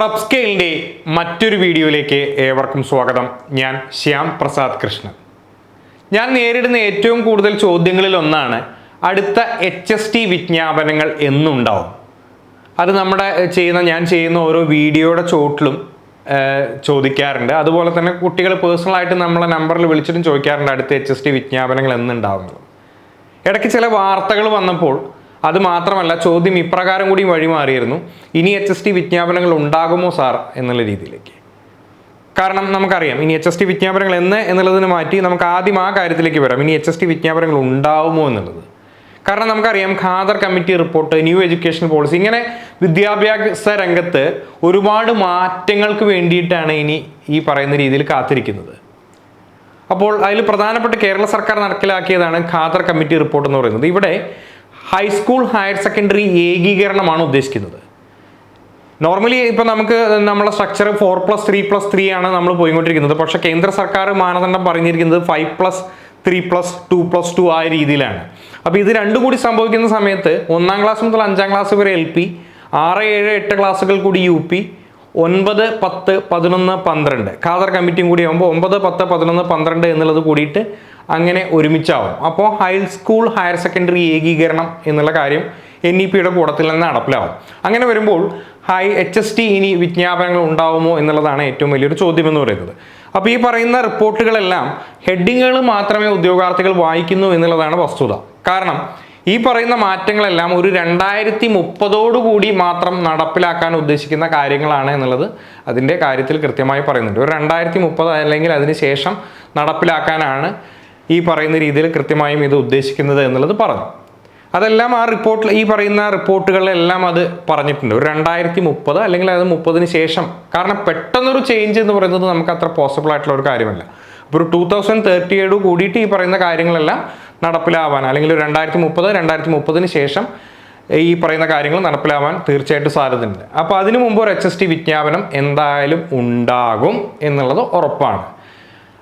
Prep സ്കെയിലിന്റെ മറ്റൊരു വീഡിയോയിലേക്ക് ഏവർക്കും സ്വാഗതം. ഞാൻ ശ്യാം പ്രസാദ് കൃഷ്ണൻ. ഞാൻ നേരിടുന്ന ഏറ്റവും കൂടുതൽ ചോദ്യങ്ങളിൽ ഒന്നാണ് അടുത്ത എച്ച് എസ് ടി വിജ്ഞാപനങ്ങൾ എന്നുണ്ടാവും. അത് നമ്മുടെ ചെയ്യുന്ന ഞാൻ ചെയ്യുന്ന ഓരോ വീഡിയോയുടെ ചോട്ടിലും ചോദിക്കാറുണ്ട്. അതുപോലെ തന്നെ കുട്ടികൾ പേഴ്സണലായിട്ട് നമ്മളെ നമ്പറിൽ വിളിച്ചിട്ടും ചോദിക്കാറുണ്ട് അടുത്ത എച്ച് എസ് ടി വിജ്ഞാപനങ്ങൾ എന്നുണ്ടാവുന്നത്. ഇടയ്ക്ക് ചില വാർത്തകൾ വന്നപ്പോൾ അത് മാത്രമല്ല ചോദ്യം ഇപ്രകാരം കൂടി വഴിമാറിയിരുന്നു ഇനി എച്ച് എസ് ടി വിജ്ഞാപനങ്ങൾ ഉണ്ടാകുമോ സാർ? എന്നുള്ള രീതിയിലേക്ക്. കാരണം നമുക്കറിയാം ഇനി എച്ച് എസ് ടി വിജ്ഞാപനങ്ങൾ എന്ന് എന്നുള്ളതിന് മാറ്റി നമുക്ക് ആദ്യം ആ കാര്യത്തിലേക്ക് വരാം. ഇനി എച്ച് എസ് ടി വിജ്ഞാപനങ്ങൾ ഉണ്ടാവുമോ എന്നുള്ളത്. കാരണം നമുക്കറിയാം Khader committee report new education policy ഇങ്ങനെ വിദ്യാഭ്യാസ രംഗത്ത് ഒരുപാട് മാറ്റങ്ങൾക്ക് വേണ്ടിയിട്ടാണ് ഇനി ഈ പറയുന്ന രീതിയിൽ കാത്തിരിക്കുന്നത്. അപ്പോൾ അതിൽ പ്രധാനപ്പെട്ട കേരള സർക്കാർ നടപ്പിലാക്കിയതാണ് ഖാദർ കമ്മിറ്റി റിപ്പോർട്ട് എന്ന് പറയുന്നത്. ഇവിടെ ഹൈസ്കൂൾ ഹയർ സെക്കൻഡറി ഏകീകരണമാണ് ഉദ്ദേശിക്കുന്നത്. നോർമലി ഇപ്പം നമുക്ക് നമ്മളെ structure four plus three plus three ആണ് നമ്മൾ പോയിക്കൊണ്ടിരിക്കുന്നത്. പക്ഷേ കേന്ദ്ര സർക്കാർ മാനദണ്ഡം പറഞ്ഞിരിക്കുന്നത് five plus three plus two plus two ആ രീതിയിലാണ്. അപ്പോൾ ഇത് രണ്ടും കൂടി സംഭവിക്കുന്ന സമയത്ത് ഒന്നാം ക്ലാസ് മുതൽ അഞ്ചാം ക്ലാസ് വരെ എൽ പി ആറ് ഏഴ് എട്ട് ക്ലാസ്സുകൾ കൂടി യു പി ഒൻപത് പത്ത് പതിനൊന്ന് പന്ത്രണ്ട്. ഖാദർ കമ്മിറ്റിയും കൂടി ആകുമ്പോൾ ഒമ്പത് പത്ത് പതിനൊന്ന് പന്ത്രണ്ട് എന്നുള്ളത് കൂടിയിട്ട് അങ്ങനെ ഒരുമിച്ചാവും. അപ്പോൾ ഹൈസ്കൂൾ ഹയർ സെക്കൻഡറി ഏകീകരണം എന്നുള്ള കാര്യം എൻ ഇ പിയുടെ കൂടത്തിൽ നിന്ന് നടപ്പിലാവും. അങ്ങനെ വരുമ്പോൾ ഹൈ എച്ച് എസ് ടി ഇനി വിജ്ഞാപനങ്ങൾ ഉണ്ടാവുമോ എന്നുള്ളതാണ് ഏറ്റവും വലിയൊരു ചോദ്യം എന്ന് പറയുന്നത്. അപ്പോൾ ഈ പറയുന്ന റിപ്പോർട്ടുകളെല്ലാം ഹെഡിങ്ങുകൾ മാത്രമേ ഉദ്യോഗാർത്ഥികൾ വായിക്കുന്നു എന്നുള്ളതാണ് വസ്തുത. കാരണം ഈ പറയുന്ന മാറ്റങ്ങളെല്ലാം ഒരു രണ്ടായിരത്തി മുപ്പതോടുകൂടി മാത്രം നടപ്പിലാക്കാൻ ഉദ്ദേശിക്കുന്ന കാര്യങ്ങളാണ് എന്നുള്ളത് അതിന്റെ കാര്യത്തിൽ കൃത്യമായി പറയുന്നുണ്ട്. ഒരു രണ്ടായിരത്തി മുപ്പത് അല്ലെങ്കിൽ അതിന് ശേഷം നടപ്പിലാക്കാനാണ് ഈ പറയുന്ന രീതിയിൽ കൃത്യമായും ഇത് ഉദ്ദേശിക്കുന്നത് എന്നുള്ളത് പറഞ്ഞു. അതെല്ലാം ആ റിപ്പോർട്ടിൽ ഈ പറയുന്ന റിപ്പോർട്ടുകളിലെല്ലാം അത് പറഞ്ഞിട്ടുണ്ട്. ഒരു രണ്ടായിരത്തി മുപ്പത് അല്ലെങ്കിൽ അത് മുപ്പതിന് ശേഷം. കാരണം പെട്ടെന്നൊരു ചേഞ്ച് എന്ന് പറയുന്നത് നമുക്ക് അത്ര പോസിബിൾ ആയിട്ടുള്ള ഒരു കാര്യമല്ല. അപ്പോൾ ഒരു ടൂ തൗസൻഡ് തേർട്ടി തേർട്ടിയോട് കൂടിയിട്ട് ഈ പറയുന്ന കാര്യങ്ങളെല്ലാം നടപ്പിലാവാൻ അല്ലെങ്കിൽ ഒരു രണ്ടായിരത്തി മുപ്പത് രണ്ടായിരത്തി മുപ്പതിന് ശേഷം ഈ പറയുന്ന കാര്യങ്ങൾ നടപ്പിലാവാൻ തീർച്ചയായിട്ടും സാധ്യതയുണ്ട്. അപ്പോൾ അതിനു മുമ്പ് ഒരു എച്ച് എസ് ടി വിജ്ഞാപനം എന്തായാലും ഉണ്ടാകും എന്നുള്ളത് ഉറപ്പാണ്.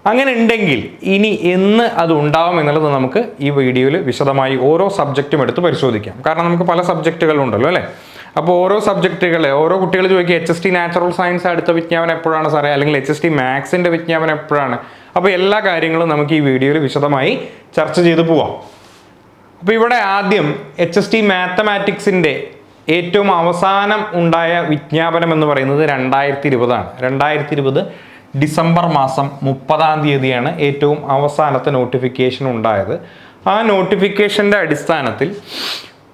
അങ്ങനെ ഉണ്ടെങ്കിൽ ഇനി എന്ന് അത് ഉണ്ടാവും എന്നുള്ളത് നമുക്ക് ഈ വീഡിയോയിൽ വിശദമായി ഓരോ സബ്ജക്റ്റും എടുത്ത് പരിശോധിക്കാം. കാരണം നമുക്ക് പല സബ്ജക്റ്റുകളുണ്ടല്ലോ അല്ലേ? അപ്പോൾ ഓരോ സബ്ജക്റ്റുകളെ ഓരോ കുട്ടികൾ ചോദിക്കുക H S T natural science അടുത്ത വിജ്ഞാപനം എപ്പോഴാണ് സാറേ? അല്ലെങ്കിൽ എച്ച് എസ് ടി മാത്സിന്റെ വിജ്ഞാപനം എപ്പോഴാണ്? അപ്പോൾ എല്ലാ കാര്യങ്ങളും നമുക്ക് ഈ വീഡിയോയിൽ വിശദമായി ചർച്ച ചെയ്ത് പോവാം. അപ്പോൾ ഇവിടെ ആദ്യം എച്ച് എസ് ടി മാത്തമാറ്റിക്സിന്റെ ഏറ്റവും അവസാനം ഉണ്ടായ വിജ്ഞാപനം എന്ന് പറയുന്നത് രണ്ടായിരത്തി ഇരുപതാണ്. രണ്ടായിരത്തി ഇരുപത് ഡിസംബർ മാസം മുപ്പതാം തീയതിയാണ് ഏറ്റവും അവസാനത്തെ നോട്ടിഫിക്കേഷൻ ഉണ്ടായത്. ആ നോട്ടിഫിക്കേഷന്റെ അടിസ്ഥാനത്തിൽ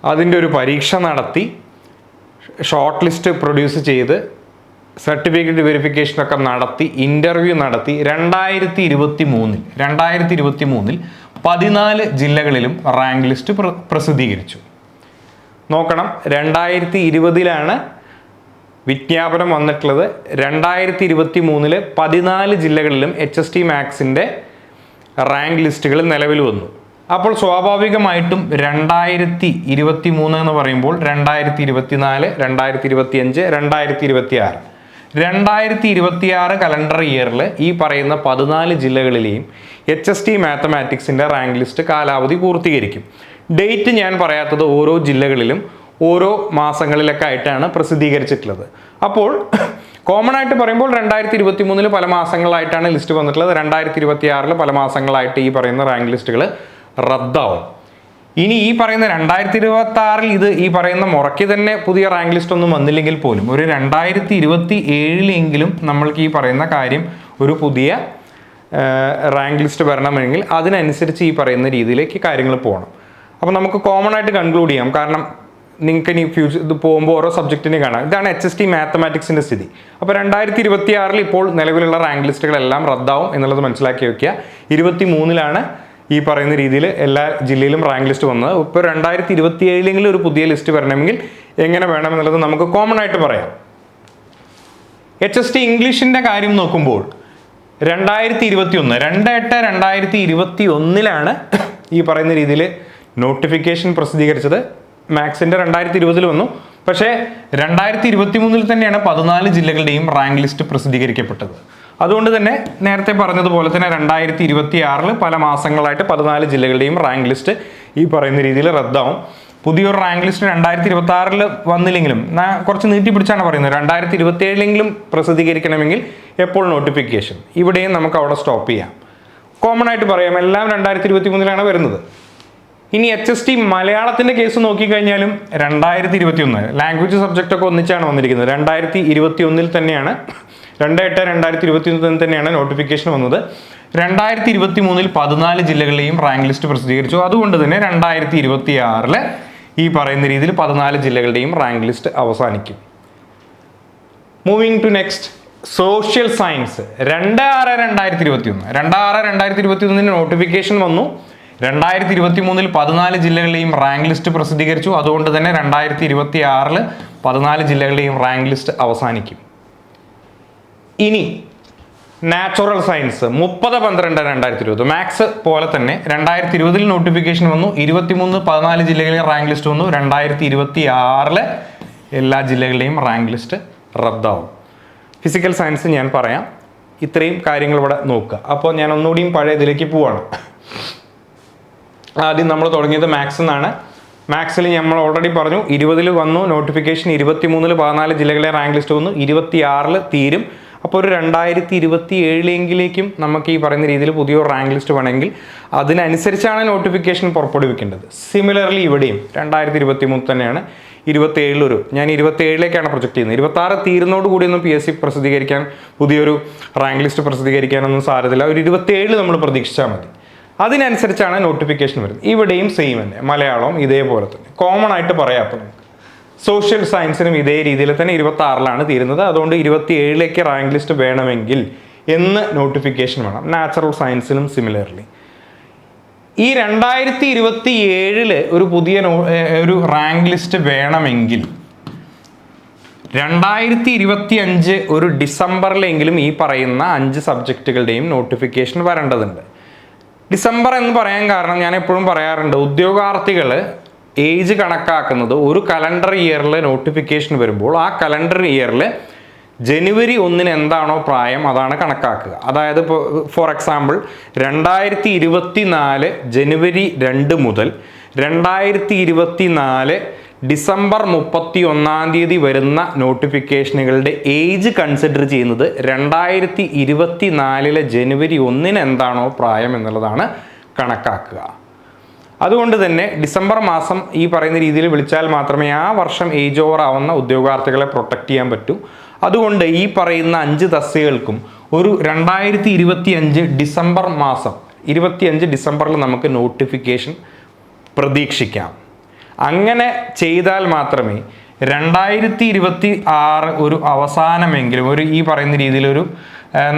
അതിന്റെ ഒരു പരീക്ഷ നടത്തി ഷോർട്ട് ലിസ്റ്റ് പ്രൊഡ്യൂസ് ചെയ്ത് സർട്ടിഫിക്കറ്റ് വെരിഫിക്കേഷനൊക്കെ നടത്തി ഇന്റർവ്യൂ നടത്തി രണ്ടായിരത്തി ഇരുപത്തി മൂന്നിൽ രണ്ടായിരത്തി ഇരുപത്തി മൂന്നിൽ പതിനാല് ജില്ലകളിലും റാങ്ക് ലിസ്റ്റ് പ്ര- പ്രസിദ്ധീകരിച്ചു. നോക്കണം രണ്ടായിരത്തി ഇരുപതിലാണ് വിജ്ഞാപനം വന്നിട്ടുള്ളത് രണ്ടായിരത്തി ഇരുപത്തി മൂന്നിൽ പതിനാല് ജില്ലകളിലും എച്ച് എസ് ടി മാക്സിന്റെ റാങ്ക് ലിസ്റ്റുകൾ നിലവിൽ വന്നു. അപ്പോൾ സ്വാഭാവികമായിട്ടും രണ്ടായിരത്തി ഇരുപത്തി മൂന്ന് എന്ന് പറയുമ്പോൾ രണ്ടായിരത്തി ഇരുപത്തിനാല് രണ്ടായിരത്തി ഇരുപത്തി അഞ്ച് രണ്ടായിരത്തി ഇരുപത്തി ആറ് രണ്ടായിരത്തി ഇരുപത്തി ആറ് കലണ്ടർ ഇയറിൽ ഈ പറയുന്ന പതിനാല് ജില്ലകളിലെയും എച്ച് എസ് ടി മാത്തമാറ്റിക്സിന്റെ റാങ്ക് ലിസ്റ്റ് കാലാവധി പൂർത്തീകരിക്കും. ഡേറ്റ് ഞാൻ പറയാത്തത് ഓരോ ജില്ലകളിലും ഓരോ മാസങ്ങളിലൊക്കെ ആയിട്ടാണ് പ്രസിദ്ധീകരിച്ചിട്ടുള്ളത്. അപ്പോൾ കോമൺ ആയിട്ട് പറയുമ്പോൾ രണ്ടായിരത്തി ഇരുപത്തി മൂന്നിൽ പല മാസങ്ങളായിട്ടാണ് ലിസ്റ്റ് വന്നിട്ടുള്ളത്. രണ്ടായിരത്തി ഇരുപത്തി ആറിൽ പല മാസങ്ങളായിട്ട് ഈ പറയുന്ന റാങ്ക് ലിസ്റ്റുകൾ റദ്ദാവും. ഇനി ഈ പറയുന്ന രണ്ടായിരത്തി ഇരുപത്തി ആറിൽ ഇത് ഈ പറയുന്ന മുറയ്ക്ക് തന്നെ പുതിയ റാങ്ക് ലിസ്റ്റ് ഒന്നും വന്നില്ലെങ്കിൽ പോലും ഒരു രണ്ടായിരത്തി ഇരുപത്തി ഏഴിലെങ്കിലും നമ്മൾക്ക് ഈ പറയുന്ന കാര്യം ഒരു പുതിയ റാങ്ക് ലിസ്റ്റ് വരണമെങ്കിൽ അതിനനുസരിച്ച് ഈ പറയുന്ന രീതിയിലേക്ക് കാര്യങ്ങൾ പോകണം. അപ്പോൾ നമുക്ക് കോമൺ ആയിട്ട് കൺക്ലൂഡ് ചെയ്യാം. കാരണം നിങ്ങൾക്ക് ഇനി ഫ്യൂച്ചർ ഇത് പോകുമ്പോൾ ഓരോ സബ്ജക്റ്റിനെ കാണാം. ഇതാണ് എച്ച് എസ് ടി മാത്തമാറ്റിക്സിന്റെ സ്ഥിതി. അപ്പോൾ രണ്ടായിരത്തി ഇരുപത്തി ആറിൽ ഇപ്പോൾ നിലവിലുള്ള റാങ്ക് ലിസ്റ്റുകളെല്ലാം റദ്ദാവും എന്നുള്ളത് മനസ്സിലാക്കി വെക്കുക. ഇരുപത്തി മൂന്നിലാണ് ഈ പറയുന്ന രീതിയിൽ എല്ലാ ജില്ലയിലും റാങ്ക് ലിസ്റ്റ് വന്നത്. ഇപ്പോൾ രണ്ടായിരത്തി ഇരുപത്തി ഏഴിലെങ്കിലും ഒരു പുതിയ ലിസ്റ്റ് വരണമെങ്കിൽ എങ്ങനെ വേണമെന്നുള്ളത് നമുക്ക് കോമൺ ആയിട്ട് പറയാം. എച്ച് എസ് ടി ഇംഗ്ലീഷിന്റെ കാര്യം നോക്കുമ്പോൾ രണ്ടായിരത്തി ഇരുപത്തി ഒന്ന് രണ്ട് എട്ട് രണ്ടായിരത്തി ഇരുപത്തി ഒന്നിലാണ് ഈ പറയുന്ന രീതിയിൽ നോട്ടിഫിക്കേഷൻ പ്രസിദ്ധീകരിച്ചത്. മാത്സിന്റെ രണ്ടായിരത്തി ഇരുപതിൽ വന്നു. പക്ഷേ രണ്ടായിരത്തി ഇരുപത്തി മൂന്നിൽ തന്നെയാണ് പതിനാല് ജില്ലകളുടെയും റാങ്ക് ലിസ്റ്റ് പ്രസിദ്ധീകരിക്കപ്പെട്ടത്. അതുകൊണ്ട് തന്നെ നേരത്തെ പറഞ്ഞതുപോലെ തന്നെ രണ്ടായിരത്തി ഇരുപത്തി ആറിൽ പല മാസങ്ങളായിട്ട് പതിനാല് ജില്ലകളുടെയും റാങ്ക് ലിസ്റ്റ് ഈ പറയുന്ന രീതിയിൽ റദ്ദാവും. പുതിയൊരു റാങ്ക് ലിസ്റ്റ് രണ്ടായിരത്തി ഇരുപത്തി ആറിൽ വന്നില്ലെങ്കിലും കുറച്ച് നീട്ടി പിടിച്ചാണ് പറയുന്നത്. രണ്ടായിരത്തി ഇരുപത്തി ഏഴിലെങ്കിലും പ്രസിദ്ധീകരിക്കണമെങ്കിൽ എപ്പോൾ നോട്ടിഫിക്കേഷൻ? ഇവിടെയും നമുക്ക് അവിടെ സ്റ്റോപ്പ് ചെയ്യാം. കോമൺ ആയിട്ട് പറയാം എല്ലാം രണ്ടായിരത്തി ഇരുപത്തി മൂന്നിലാണ് വരുന്നത്. ഇനി എച്ച് എസ് ടി മലയാളത്തിന്റെ കേസ് നോക്കിക്കഴിഞ്ഞാലും രണ്ടായിരത്തി ഇരുപത്തി ഒന്ന് ലാംഗ്വേജ് സബ്ജക്റ്റ് ഒക്കെ ഒന്നിച്ചാണ് വന്നിരിക്കുന്നത്. രണ്ടായിരത്തി ഇരുപത്തി ഒന്നിൽ തന്നെയാണ് രണ്ട് എട്ട് രണ്ടായിരത്തി ഇരുപത്തി ഒന്നിൽ തന്നെയാണ് നോട്ടിഫിക്കേഷൻ വന്നത്. രണ്ടായിരത്തി ഇരുപത്തി മൂന്നിൽ പതിനാല് ജില്ലകളിലെയും റാങ്ക് ലിസ്റ്റ് പ്രസിദ്ധീകരിച്ചു. അതുകൊണ്ട് തന്നെ രണ്ടായിരത്തി ഇരുപത്തി ആറിൽ ഈ പറയുന്ന രീതിയിൽ പതിനാല് ജില്ലകളുടെയും റാങ്ക് ലിസ്റ്റ് അവസാനിക്കും. Moving to next social science രണ്ട് ആറ് രണ്ടായിരത്തി ഇരുപത്തി ഒന്ന് രണ്ട് ആറ് രണ്ടായിരത്തി ഇരുപത്തി ഒന്നിന് നോട്ടിഫിക്കേഷൻ വന്നു. രണ്ടായിരത്തി ഇരുപത്തി മൂന്നിൽ പതിനാല് ജില്ലകളിലെയും റാങ്ക് ലിസ്റ്റ് പ്രസിദ്ധീകരിച്ചു. അതുകൊണ്ട് തന്നെ രണ്ടായിരത്തി ഇരുപത്തി ആറിൽ പതിനാല് ജില്ലകളിലെയും റാങ്ക് ലിസ്റ്റ് അവസാനിക്കും. ഇനി നാച്ചുറൽ സയൻസ് മുപ്പത് പന്ത്രണ്ട് രണ്ടായിരത്തി ഇരുപത് മാത്സ് പോലെ തന്നെ രണ്ടായിരത്തി ഇരുപതിൽ നോട്ടിഫിക്കേഷൻ വന്നു. ഇരുപത്തിമൂന്ന് പതിനാല് ജില്ലകളിലെ റാങ്ക് ലിസ്റ്റ് വന്നു. രണ്ടായിരത്തി ഇരുപത്തി ആറിൽ എല്ലാ ജില്ലകളിലെയും റാങ്ക് ലിസ്റ്റ് റദ്ദാവും. ഫിസിക്കൽ സയൻസ് ഞാൻ പറയാം. ഇത്രയും കാര്യങ്ങൾ ഇവിടെ നോക്കുക. അപ്പോൾ ഞാൻ ഒന്നുകൂടിയും പഴയ ഇതിലേക്ക് പോവാണ്. ആദ്യം നമ്മൾ തുടങ്ങിയത് മാക്സ് എന്നാണ്. മാത്സിൽ നമ്മൾ ഓൾറെഡി പറഞ്ഞു ഇരുപതിൽ വന്നു നോട്ടിഫിക്കേഷൻ ഇരുപത്തി മൂന്നിൽ പതിനാല് ജില്ലകളെ റാങ്ക് ലിസ്റ്റ് വന്നു ഇരുപത്തി ആറിൽ തീരും. അപ്പോൾ ഒരു രണ്ടായിരത്തി ഇരുപത്തി ഏഴിലെങ്കിലേക്കും നമുക്ക് ഈ പറയുന്ന രീതിയിൽ പുതിയൊരു റാങ്ക് ലിസ്റ്റ് വേണമെങ്കിൽ അതിനനുസരിച്ചാണ് നോട്ടിഫിക്കേഷൻ പുറപ്പെടുവിക്കേണ്ടത്. സിമിലർലി ഇവിടെയും രണ്ടായിരത്തി ഇരുപത്തി മൂന്ന് തന്നെയാണ്. ഇരുപത്തി ഏഴിലൊരു ഞാൻ ഇരുപത്തി ഏഴിലേക്കാണ് പ്രൊജക്ട് ചെയ്യുന്നത്. ഇരുപത്തി ആറ് തീരുന്നോട് കൂടിയൊന്നും പി എസ് സി പ്രസിദ്ധീകരിക്കാൻ പുതിയൊരു റാങ്ക് ലിസ്റ്റ് പ്രസിദ്ധീകരിക്കാനൊന്നും സാധ്യതയില്ല ഒരു ഇരുപത്തി ഏഴിൽ നമ്മൾ പ്രതീക്ഷിച്ചാൽ മതി. അതിനനുസരിച്ചാണ് നോട്ടിഫിക്കേഷൻ വരുന്നത്. ഇവിടെയും സെയിം തന്നെ. മലയാളവും ഇതേപോലെ തന്നെ. കോമൺ ആയിട്ട് പറയാം അപ്പോൾ നമുക്ക്. സോഷ്യൽ സയൻസിനും ഇതേ രീതിയിൽ തന്നെ ഇരുപത്തി ആറിലാണ് തീരുന്നത്. അതുകൊണ്ട് ഇരുപത്തി ഏഴിലേക്ക് റാങ്ക് ലിസ്റ്റ് വേണമെങ്കിൽ എന്ന് നോട്ടിഫിക്കേഷൻ വേണം. നാച്ചുറൽ സയൻസിനും സിമിലർലി ഈ രണ്ടായിരത്തി ഇരുപത്തി ഏഴിൽ ഒരു പുതിയ ഒരു റാങ്ക് ലിസ്റ്റ് വേണമെങ്കിൽ രണ്ടായിരത്തി ഇരുപത്തി അഞ്ച് ഒരു ഡിസംബറിലെങ്കിലും ഈ പറയുന്ന അഞ്ച് സബ്ജക്റ്റുകളുടെയും നോട്ടിഫിക്കേഷൻ വരേണ്ടതുണ്ട്. ഡിസംബർ എന്ന് പറയാൻ കാരണം ഞാൻ എപ്പോഴും പറയാറുണ്ട് ഉദ്യോഗാർത്ഥികൾ ഏജ് കണക്കാക്കുന്നത് ഒരു കലണ്ടർ ഇയറിൽ നോട്ടിഫിക്കേഷൻ വരുമ്പോൾ ആ കലണ്ടർ ഇയറിൽ ജനുവരി ഒന്നിന് എന്താണോ പ്രായം അതാണ് കണക്കാക്കുക. അതായത് ഇപ്പോൾ ഫോർ എക്സാമ്പിൾ രണ്ടായിരത്തി ഇരുപത്തി നാല് ജനുവരി രണ്ട് മുതൽ രണ്ടായിരത്തി ഇരുപത്തി നാല് ഡിസംബർ മുപ്പത്തി ഒന്നാം തീയതി വരുന്ന നോട്ടിഫിക്കേഷനുകളുടെ ഏജ് കൺസിഡർ ചെയ്യുന്നത് രണ്ടായിരത്തി ഇരുപത്തി നാലിലെ ജനുവരി ഒന്നിന് എന്താണോ പ്രായം എന്നുള്ളതാണ് കണക്കാക്കുക. അതുകൊണ്ട് തന്നെ ഡിസംബർ മാസം ഈ പറയുന്ന രീതിയിൽ വിളിച്ചാൽ മാത്രമേ ആ വർഷം ഏജ് ഓവർ ആവുന്ന ഉദ്യോഗാർത്ഥികളെ പ്രൊട്ടക്ട് ചെയ്യാൻ പറ്റൂ. അതുകൊണ്ട് ഈ പറയുന്ന അഞ്ച് തസ്തികൾക്കും ഒരു രണ്ടായിരത്തി ഇരുപത്തി അഞ്ച് ഡിസംബർ മാസം ഇരുപത്തിയഞ്ച് ഡിസംബറിൽ നമുക്ക് നോട്ടിഫിക്കേഷൻ പ്രതീക്ഷിക്കാം. അങ്ങനെ ചെയ്താൽ മാത്രമേ രണ്ടായിരത്തി ഇരുപത്തി ആറ് ഒരു അവസാനമെങ്കിലും ഒരു ഈ പറയുന്ന രീതിയിലൊരു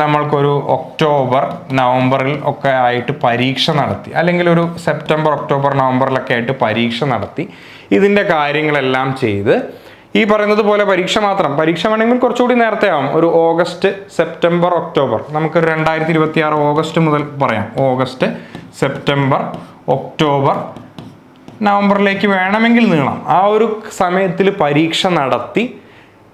നമ്മൾക്കൊരു ഒക്ടോബർ നവംബറിൽ ഒക്കെ ആയിട്ട് പരീക്ഷ നടത്തി അല്ലെങ്കിൽ ഒരു സെപ്റ്റംബർ ഒക്ടോബർ നവംബറിലൊക്കെ ആയിട്ട് പരീക്ഷ നടത്തി ഇതിന്റെ കാര്യങ്ങളെല്ലാം ചെയ്ത് ഈ പറയുന്നത് പോലെ പരീക്ഷ മാത്രം പരീക്ഷ വേണമെങ്കിൽ കുറച്ചുകൂടി നേരത്തെ ആവും ഒരു ഓഗസ്റ്റ് സെപ്റ്റംബർ ഒക്ടോബർ നമുക്ക് രണ്ടായിരത്തി ഇരുപത്തി ആറ് ഓഗസ്റ്റ് മുതൽ പറയാം ഓഗസ്റ്റ് സെപ്റ്റംബർ ഒക്ടോബർ നവംബറിലേക്ക് വേണമെങ്കിൽ നീളാം. ആ ഒരു സമയത്തിൽ പരീക്ഷ നടത്തി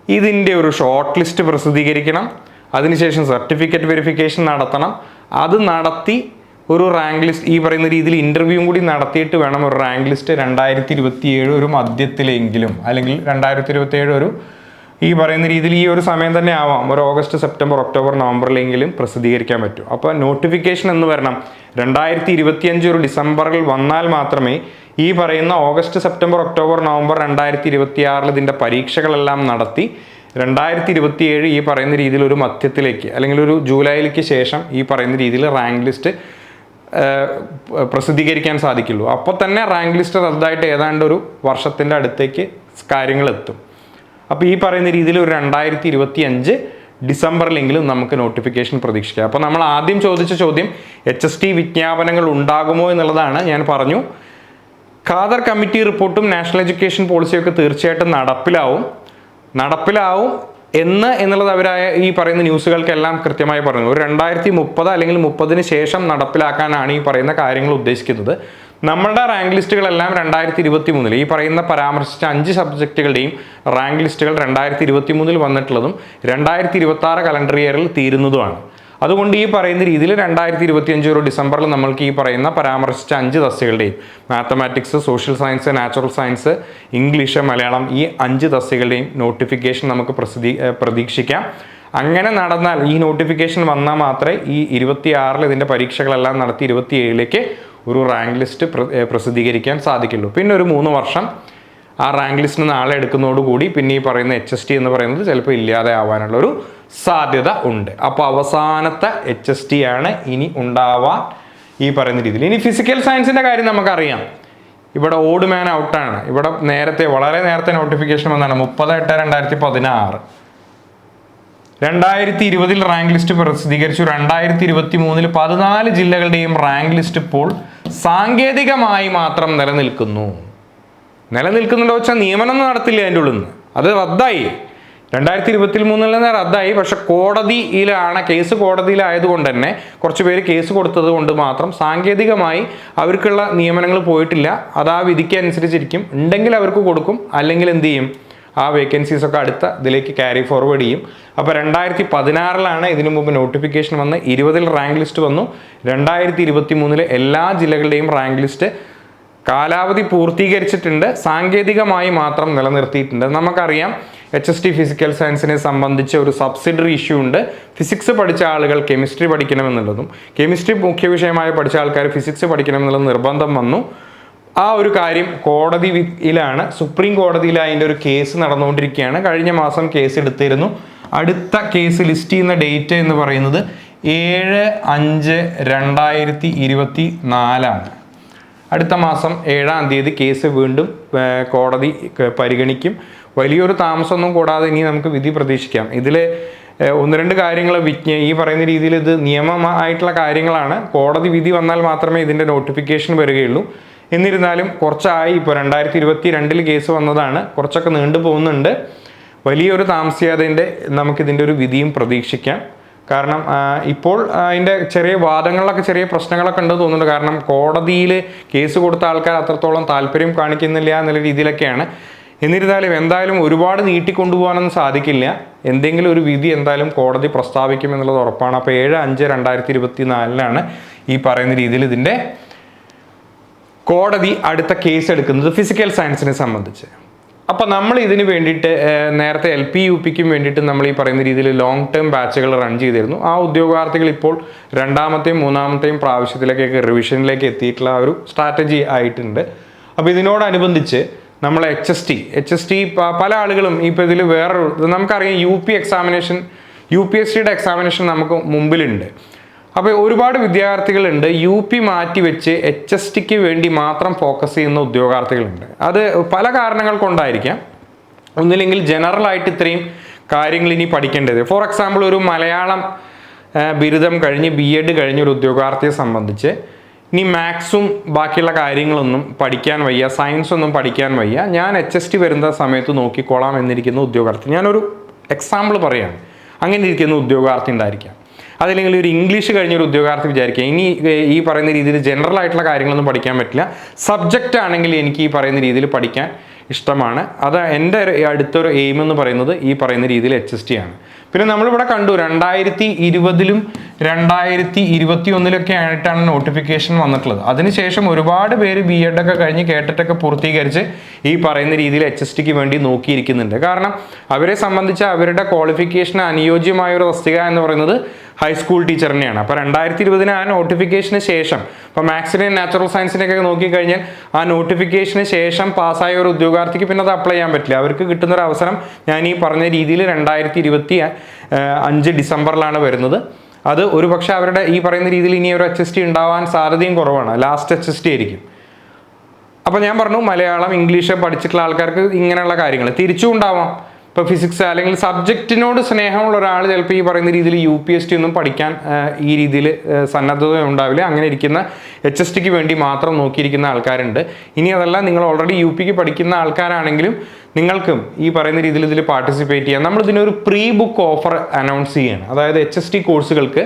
ഇതിന്റെ ഒരു ഷോർട്ട് ലിസ്റ്റ് പ്രസിദ്ധീകരിക്കണം. അതിനുശേഷം സർട്ടിഫിക്കറ്റ് വെരിഫിക്കേഷൻ നടത്തണം. അത് നടത്തി ഒരു റാങ്ക് ലിസ്റ്റ് ഈ പറയുന്ന രീതിയിൽ ഇന്റർവ്യൂവും കൂടി നടത്തിയിട്ട് വേണം ഒരു റാങ്ക് ലിസ്റ്റ് രണ്ടായിരത്തി ഇരുപത്തി ഏഴ് ഒരു മധ്യത്തിലെങ്കിലും അല്ലെങ്കിൽ രണ്ടായിരത്തി ഇരുപത്തി ഏഴ് ഒരു ഈ പറയുന്ന രീതിയിൽ ഈ ഒരു സമയം തന്നെ ആവാം. ഒരു ഓഗസ്റ്റ് സെപ്റ്റംബർ ഒക്ടോബർ നവംബറിലെങ്കിലും പ്രസിദ്ധീകരിക്കാൻ പറ്റും. അപ്പോൾ നോട്ടിഫിക്കേഷൻ എന്ന് വരണം. രണ്ടായിരത്തി ഇരുപത്തിയഞ്ച് ഒരു ഡിസംബറിൽ വന്നാൽ മാത്രമേ ഈ പറയുന്ന ഓഗസ്റ്റ് സെപ്റ്റംബർ ഒക്ടോബർ നവംബർ രണ്ടായിരത്തി ഇരുപത്തി ആറിൽ ഇതിന്റെ പരീക്ഷകളെല്ലാം നടത്തി രണ്ടായിരത്തി ഇരുപത്തി ഏഴ് ഈ പറയുന്ന രീതിയിൽ ഒരു മധ്യത്തിലേക്ക് അല്ലെങ്കിൽ ഒരു ജൂലൈയിലേക്ക് ശേഷം ഈ പറയുന്ന രീതിയിൽ റാങ്ക് ലിസ്റ്റ് പ്രസിദ്ധീകരിക്കാൻ സാധിക്കുള്ളൂ. അപ്പോൾ തന്നെ റാങ്ക് ലിസ്റ്റ് റദ്ദായിട്ട് ഏതാണ്ട് ഒരു വർഷത്തിന്റെ അടുത്തേക്ക് കാര്യങ്ങൾ എത്തും. അപ്പോൾ ഈ പറയുന്ന രീതിയിൽ ഒരു രണ്ടായിരത്തി ഇരുപത്തി അഞ്ച് ഡിസംബറിലെങ്കിലും നമുക്ക് നോട്ടിഫിക്കേഷൻ പ്രതീക്ഷിക്കാം. അപ്പോൾ നമ്മൾ ആദ്യം ചോദിച്ച ചോദ്യം എച്ച് എസ് ടി വിജ്ഞാപനങ്ങൾ ഉണ്ടാകുമോ എന്നുള്ളതാണ് ഞാൻ പറഞ്ഞു. ഖാദർ കമ്മിറ്റി റിപ്പോർട്ടും നാഷണൽ എഡ്യൂക്കേഷൻ പോളിസിയൊക്കെ തീർച്ചയായിട്ടും നടപ്പിലാവും. നടപ്പിലാവും എന്ന് എന്നുള്ളത് അവരായ ഈ പറയുന്ന ന്യൂസുകൾക്കെല്ലാം കൃത്യമായി പറഞ്ഞു. ഒരു രണ്ടായിരത്തി മുപ്പത് അല്ലെങ്കിൽ മുപ്പതിന് ശേഷം നടപ്പിലാക്കാനാണ് ഈ പറയുന്ന കാര്യങ്ങൾ ഉദ്ദേശിക്കുന്നത്. നമ്മളുടെ റാങ്ക് ലിസ്റ്റുകളെല്ലാം രണ്ടായിരത്തി ഇരുപത്തി മൂന്നിൽ ഈ പറയുന്ന പരാമർശിച്ച അഞ്ച് സബ്ജക്റ്റുകളുടെയും റാങ്ക് ലിസ്റ്റുകൾ രണ്ടായിരത്തി ഇരുപത്തി മൂന്നിൽ വന്നിട്ടുള്ളതും രണ്ടായിരത്തി ഇരുപത്തി ആറ് കലണ്ടർ ഇയറിൽ തീരുന്നതുമാണ്. അതുകൊണ്ട് ഈ പറയുന്ന രീതിയിൽ രണ്ടായിരത്തി ഇരുപത്തി അഞ്ച് ഒരു ഡിസംബറിൽ നമ്മൾക്ക് ഈ പറയുന്ന പരാമർശിച്ച അഞ്ച് തസ്തികളുടെയും mathematics social science natural science English Malayalam ഈ അഞ്ച് തസ്തികളുടെയും നോട്ടിഫിക്കേഷൻ നമുക്ക് പ്രസിദ്ധീ പ്രതീക്ഷിക്കാം. അങ്ങനെ നടന്നാൽ ഈ നോട്ടിഫിക്കേഷൻ വന്നാൽ മാത്രമേ ഈ ഇരുപത്തി ആറിൽ ഇതിന്റെ പരീക്ഷകളെല്ലാം നടത്തി ഇരുപത്തിയേഴിലേക്ക് ഒരു റാങ്ക് ലിസ്റ്റ് പ്രസിദ്ധീകരിക്കാൻ സാധിക്കുള്ളൂ. പിന്നെ ഒരു മൂന്ന് വർഷം ആ റാങ്ക് ലിസ്റ്റിന് നാളെ എടുക്കുന്നതോടുകൂടി പിന്നെ ഈ പറയുന്ന എച്ച് എസ് ടി എന്ന് പറയുന്നത് ചിലപ്പോൾ ഇല്ലാതെ ആവാനുള്ള ഒരു സാധ്യത ഉണ്ട്. അപ്പോൾ അവസാനത്തെ എച്ച് എസ് ടി ആണ് ഇനി ഉണ്ടാവാൻ ഈ പറയുന്ന രീതിയിൽ. ഇനി ഫിസിക്കൽ സയൻസിന്റെ കാര്യം നമുക്കറിയാം. ഇവിടെ ഓട് മാൻ ഔട്ടാണ് ഇവിടെ നേരത്തെ വളരെ നേരത്തെ നോട്ടിഫിക്കേഷൻ വന്നതാണ്. മുപ്പത് എട്ട് രണ്ടായിരത്തി പതിനാറ് രണ്ടായിരത്തി ഇരുപതിൽ റാങ്ക് ലിസ്റ്റ് പ്രസിദ്ധീകരിച്ചു. രണ്ടായിരത്തി ഇരുപത്തി മൂന്നിൽ പതിനാല് ജില്ലകളുടെയും റാങ്ക് ലിസ്റ്റ് ഇപ്പോൾ സാങ്കേതികമായി മാത്രം നിലനിൽക്കുന്നു. നിലനിൽക്കുന്നുണ്ടോ വെച്ചാൽ നിയമനമൊന്നും നടത്തില്ല അതിന്റെ ഉള്ളിൽ നിന്ന്. അത് റദ്ദായി. രണ്ടായിരത്തി ഇരുപത്തി മൂന്നിൽ നിന്ന് റദ്ദായി. പക്ഷെ കോടതിയിലാണ് കേസ് കോടതിയിലായതുകൊണ്ട് തന്നെ കുറച്ച് പേര് കേസ് കൊടുത്തത് കൊണ്ട് മാത്രം സാങ്കേതികമായി അവർക്കുള്ള നിയമനങ്ങൾ പോയിട്ടില്ല. അത് ആ വിധിക്ക് അനുസരിച്ചിരിക്കും. ഉണ്ടെങ്കിൽ അവർക്ക് കൊടുക്കും. അല്ലെങ്കിൽ എന്ത് ചെയ്യും? ആ വേക്കൻസീസ് ഒക്കെ അടുത്ത ഇതിലേക്ക് ക്യാരി ഫോർവേഡ് ചെയ്യും. അപ്പോൾ രണ്ടായിരത്തി പതിനാറിലാണ് ഇതിനു മുമ്പ് നോട്ടിഫിക്കേഷൻ വന്ന്. ഇരുപതിൽ റാങ്ക് ലിസ്റ്റ് വന്നു. രണ്ടായിരത്തി ഇരുപത്തി മൂന്നിലെ എല്ലാ ജില്ലകളുടെയും റാങ്ക് ലിസ്റ്റ് കാലാവധി പൂർത്തീകരിച്ചിട്ടുണ്ട്. സാങ്കേതികമായി മാത്രം നിലനിർത്തിയിട്ടുണ്ട്. നമുക്കറിയാം എച്ച് എസ് ടി ഫിസിക്കൽ സയൻസിനെ സംബന്ധിച്ച് ഒരു സബ്സിഡറി ഇഷ്യൂ ഉണ്ട്. ഫിസിക്സ് പഠിച്ച ആളുകൾ കെമിസ്ട്രി പഠിക്കണമെന്നുള്ളതും കെമിസ്ട്രി മുഖ്യ വിഷയമായി പഠിച്ച ആൾക്കാർ ഫിസിക്സ് പഠിക്കണമെന്നുള്ള നിർബന്ധം വന്നു. ആ ഒരു കാര്യം കോടതിയിലാണ് സുപ്രീം കോടതിയിൽ അതിന്റെ ഒരു കേസ് നടന്നുകൊണ്ടിരിക്കുകയാണ്. കഴിഞ്ഞ മാസം കേസ് എടുത്തിരുന്നു. അടുത്ത കേസ് ലിസ്റ്റ് ചെയ്യുന്ന ഡേറ്റ് എന്ന് പറയുന്നത് ഏഴ് അഞ്ച് രണ്ടായിരത്തി ഇരുപത്തി നാലാണ്. അടുത്ത മാസം ഏഴാം തീയതി കേസ് വീണ്ടും കോടതി പരിഗണിക്കും. വലിയൊരു താമസമൊന്നും കൂടാതെ ഇനി നമുക്ക് വിധി പ്രതീക്ഷിക്കാം. ഇതിൽ ഒന്ന് രണ്ട് കാര്യങ്ങൾ വിജ്ഞ ഈ പറയുന്ന രീതിയിൽ ഇത് നിയമമായിട്ടുള്ള കാര്യങ്ങളാണ്. കോടതി വിധി വന്നാൽ മാത്രമേ ഇതിന്റെ നോട്ടിഫിക്കേഷൻ വരികയുള്ളൂ. എന്നിരുന്നാലും കുറച്ചായി. ഇപ്പോൾ രണ്ടായിരത്തി ഇരുപത്തി രണ്ടിൽ കേസ് വന്നതാണ്. കുറച്ചൊക്കെ നീണ്ടു പോകുന്നുണ്ട് വലിയൊരു താമസിയാതെ നമുക്കിതിന്റെ ഒരു വിധിയും പ്രതീക്ഷിക്കാം. കാരണം ഇപ്പോൾ അതിന്റെ ചെറിയ വാദങ്ങളിലൊക്കെ ചെറിയ പ്രശ്നങ്ങളൊക്കെ ഉണ്ടെന്ന് തോന്നുന്നുണ്ട്. കാരണം കോടതിയിൽ കേസ് കൊടുത്ത ആൾക്കാർ അത്രത്തോളം താല്പര്യം കാണിക്കുന്നില്ല എന്നുള്ള രീതിയിലൊക്കെയാണ്. എന്നിരുന്നാലും എന്തായാലും ഒരുപാട് നീട്ടിക്കൊണ്ടുപോകാനൊന്നും സാധിക്കില്ല. എന്തെങ്കിലും ഒരു വിധി എന്തായാലും കോടതി പ്രസ്താവിക്കും എന്നുള്ളത് ഉറപ്പാണ്. അപ്പോൾ ഏഴ് അഞ്ച് രണ്ടായിരത്തി ഇരുപത്തി നാലിനാണ് ഈ പറയുന്ന രീതിയിൽ ഇതിന്റെ കോടതി അടുത്ത കേസ് എടുക്കുന്നത് ഫിസിക്കൽ സയൻസിനെ സംബന്ധിച്ച്. അപ്പോൾ നമ്മൾ ഇതിന് വേണ്ടിയിട്ട് നേരത്തെ എൽ പി യു പിക്കും വേണ്ടിയിട്ട് നമ്മൾ ഈ പറയുന്ന രീതിയിൽ ലോങ് ടേം ബാച്ചുകൾ റൺ ചെയ്തിരുന്നു. ആ ഉദ്യോഗാർത്ഥികൾ ഇപ്പോൾ രണ്ടാമത്തെയും മൂന്നാമത്തെയും പ്രാവശ്യത്തിലേക്കൊക്കെ റിവിഷനിലേക്ക് എത്തിയിട്ടുള്ള ഒരു സ്ട്രാറ്റജി ആയിട്ടുണ്ട്. അപ്പോൾ ഇതിനോടനുബന്ധിച്ച് നമ്മൾ H S T H S T പല ആളുകളും ഇപ്പോൾ ഇതിൽ വേറൊരു നമുക്കറിയാം U P examination U P S സിയുടെ എക്സാമിനേഷൻ നമുക്ക് മുമ്പിലുണ്ട്. അപ്പോൾ ഒരുപാട് വിദ്യാർത്ഥികളുണ്ട് യു പി മാറ്റി വെച്ച് എച്ച് എസ് ടിക്ക് വേണ്ടി മാത്രം ഫോക്കസ് ചെയ്യുന്ന ഉദ്യോഗാർത്ഥികളുണ്ട്. അത് പല കാരണങ്ങൾ കൊണ്ടായിരിക്കാം. ഒന്നില്ലെങ്കിൽ ജനറൽ ആയിട്ട് ഇത്രയും കാര്യങ്ങൾ ഇനി പഠിക്കേണ്ടത്. ഫോർ എക്സാമ്പിൾ ഒരു മലയാളം ബിരുദം കഴിഞ്ഞ് ബി എഡ് കഴിഞ്ഞ ഒരു ഉദ്യോഗാർത്ഥിയെ സംബന്ധിച്ച് ഇനി മാത്സും ബാക്കിയുള്ള കാര്യങ്ങളൊന്നും പഠിക്കാൻ വയ്യ സയൻസ് ഒന്നും പഠിക്കാൻ വയ്യ. ഞാൻ എച്ച് എസ് ടി വരുന്ന സമയത്ത് നോക്കിക്കോളാം എന്നിരിക്കുന്ന ഉദ്യോഗാർത്ഥി. ഞാനൊരു എക്സാമ്പിൾ പറയാണ്. അങ്ങനെ ഇരിക്കുന്ന ഉദ്യോഗാർത്ഥി ഉണ്ടായിരിക്കാം. അതല്ലെങ്കിൽ ഒരു ഇംഗ്ലീഷ് കഴിഞ്ഞ ഒരു ഉദ്യോഗാർത്ഥി വിചാരിക്കുക. ഇനി ഈ പറയുന്ന രീതിയിൽ ജനറൽ ആയിട്ടുള്ള കാര്യങ്ങളൊന്നും പഠിക്കാൻ പറ്റില്ല. സബ്ജക്റ്റ് ആണെങ്കിൽ എനിക്ക് ഈ പറയുന്ന രീതിയിൽ പഠിക്കാൻ ഇഷ്ടമാണ്. അത് എന്റെ അടുത്തൊരു എയിം എന്ന് പറയുന്നത് ഈ പറയുന്ന രീതിയിൽ എച്ച് എസ് ടി ആണ്. പിന്നെ നമ്മളിവിടെ കണ്ടു രണ്ടായിരത്തി ഇരുപതിലും രണ്ടായിരത്തി ഇരുപത്തി ഒന്നിലൊക്കെ ആയിട്ടാണ് നോട്ടിഫിക്കേഷൻ വന്നിട്ടുള്ളത്. അതിനുശേഷം ഒരുപാട് പേര് ബി എഡ് ഒക്കെ കഴിഞ്ഞ് കേട്ടിട്ടൊക്കെ പൂർത്തീകരിച്ച് ഈ പറയുന്ന രീതിയിൽ എച്ച് എസ് ടിക്ക് വേണ്ടി നോക്കിയിരിക്കുന്നുണ്ട്. കാരണം അവരെ സംബന്ധിച്ച് അവരുടെ ക്വാളിഫിക്കേഷന് അനുയോജ്യമായ ഒരു തസ്തിക എന്ന് പറയുന്നത് ഹൈസ്കൂൾ ടീച്ചറിനെയാണ് അപ്പോൾ രണ്ടായിരത്തി ഇരുപതിന് ആ നോട്ടിഫിക്കേഷന് ശേഷം ഇപ്പോൾ മാത്സിനെയും നാച്ചുറൽ സയൻസിനെയൊക്കെ നോക്കിക്കഴിഞ്ഞാൽ ആ നോട്ടിഫിക്കേഷന് ശേഷം പാസ്സായ ഒരു ഉദ്യോഗാർത്ഥിക്ക് പിന്നെ അത് അപ്ലൈ ചെയ്യാൻ പറ്റില്ല. അവർക്ക് കിട്ടുന്ന ഒരു അവസരം ഞാൻ ഈ പറഞ്ഞ രീതിയിൽ രണ്ടായിരത്തി ഇരുപത്തി അഞ്ച് ഡിസംബറിലാണ് വരുന്നത്. അത് ഒരു പക്ഷേ അവരുടെ ഈ പറയുന്ന രീതിയിൽ ഇനി ഒരു എച്ച് എസ് ടി ഉണ്ടാവാൻ സാധ്യതയും കുറവാണ്. ലാസ്റ്റ് എച്ച് എസ് ടി ആയിരിക്കും. അപ്പോൾ ഞാൻ പറഞ്ഞു മലയാളം ഇംഗ്ലീഷ് പഠിച്ചിട്ടുള്ള ആൾക്കാർക്ക് ഇങ്ങനെയുള്ള കാര്യങ്ങൾ. തിരിച്ചും ഉണ്ടാവാം. ഇപ്പോൾ ഫിസിക്സ് അല്ലെങ്കിൽ സബ്ജക്റ്റിനോട് സ്നേഹമുള്ള ഒരാൾ ചിലപ്പോൾ ഈ പറയുന്ന രീതിയിൽ യു പി എസ് ടി ഒന്നും പഠിക്കാൻ ഈ രീതിയിൽ സന്നദ്ധത ഉണ്ടാവില്ല. അങ്ങനെ ഇരിക്കുന്ന എച്ച് എസ് ടിക്ക് വേണ്ടി മാത്രം നോക്കിയിരിക്കുന്ന ആൾക്കാരുണ്ട്. ഇനി അതല്ല നിങ്ങൾ ഓൾറെഡി യു പിക്ക് പഠിക്കുന്ന ആൾക്കാരാണെങ്കിലും നിങ്ങൾക്കും ഈ പറയുന്ന രീതിയിൽ ഇതിൽ പാർട്ടിസിപ്പേറ്റ് ചെയ്യാം. നമ്മൾ ഇതിനൊരു പ്രീ ബുക്ക് ഓഫർ അനൗൺസ് ചെയ്യുകയാണ് അതായത് എച്ച് എസ് ടി കോഴ്സുകൾക്ക്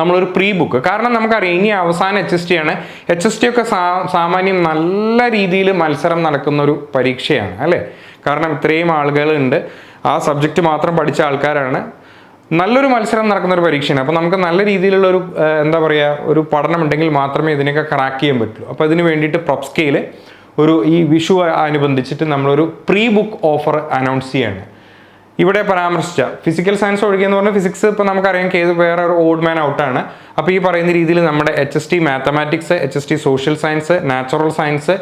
നമ്മളൊരു പ്രീ ബുക്ക് കാരണം നമുക്കറിയാം ഇനി അവസാന എച്ച് എസ് ടി ആണ്. എച്ച് എസ് ടി ഒക്കെ സാമാന്യം നല്ല രീതിയിൽ മത്സരം നടക്കുന്ന ഒരു പരീക്ഷയാണ് അല്ലേ? കാരണം ഇത്രയും ആളുകളുണ്ട്. ആ സബ്ജക്റ്റ് മാത്രം പഠിച്ച ആൾക്കാരാണ്. നല്ലൊരു മത്സരം നടക്കുന്ന ഒരു പരീക്ഷയാണ്. അപ്പോൾ നമുക്ക് നല്ല രീതിയിലുള്ള ഒരു എന്താ പറയുക ഒരു പഠനം ഉണ്ടെങ്കിൽ മാത്രമേ ഇതിനൊക്കെ ക്രാക്ക് ചെയ്യാൻ പറ്റുള്ളൂ അപ്പോൾ അതിന് വേണ്ടിയിട്ട് പ്രൊപ്സ്കയിൽ ഒരു ഈ വിഷു അനുബന്ധിച്ചിട്ട് നമ്മളൊരു പ്രീ ബുക്ക് ഓഫർ അനൗൺസ് ചെയ്യാണ്. ഇവിടെ പരാമർശിച്ച. ഫിസിക്കൽ സയൻസ് ഒഴികെ എന്ന് പറഞ്ഞാൽ ഫിസിക്സ് ഇപ്പോൾ നമുക്കറിയാം കേസ് വേറെ ഒരു ഓൾഡ് മാൻ ഔട്ടാണ് അപ്പോൾ ഈ പറയുന്ന രീതിയിൽ നമ്മുടെ H S T mathematics H S T social science natural science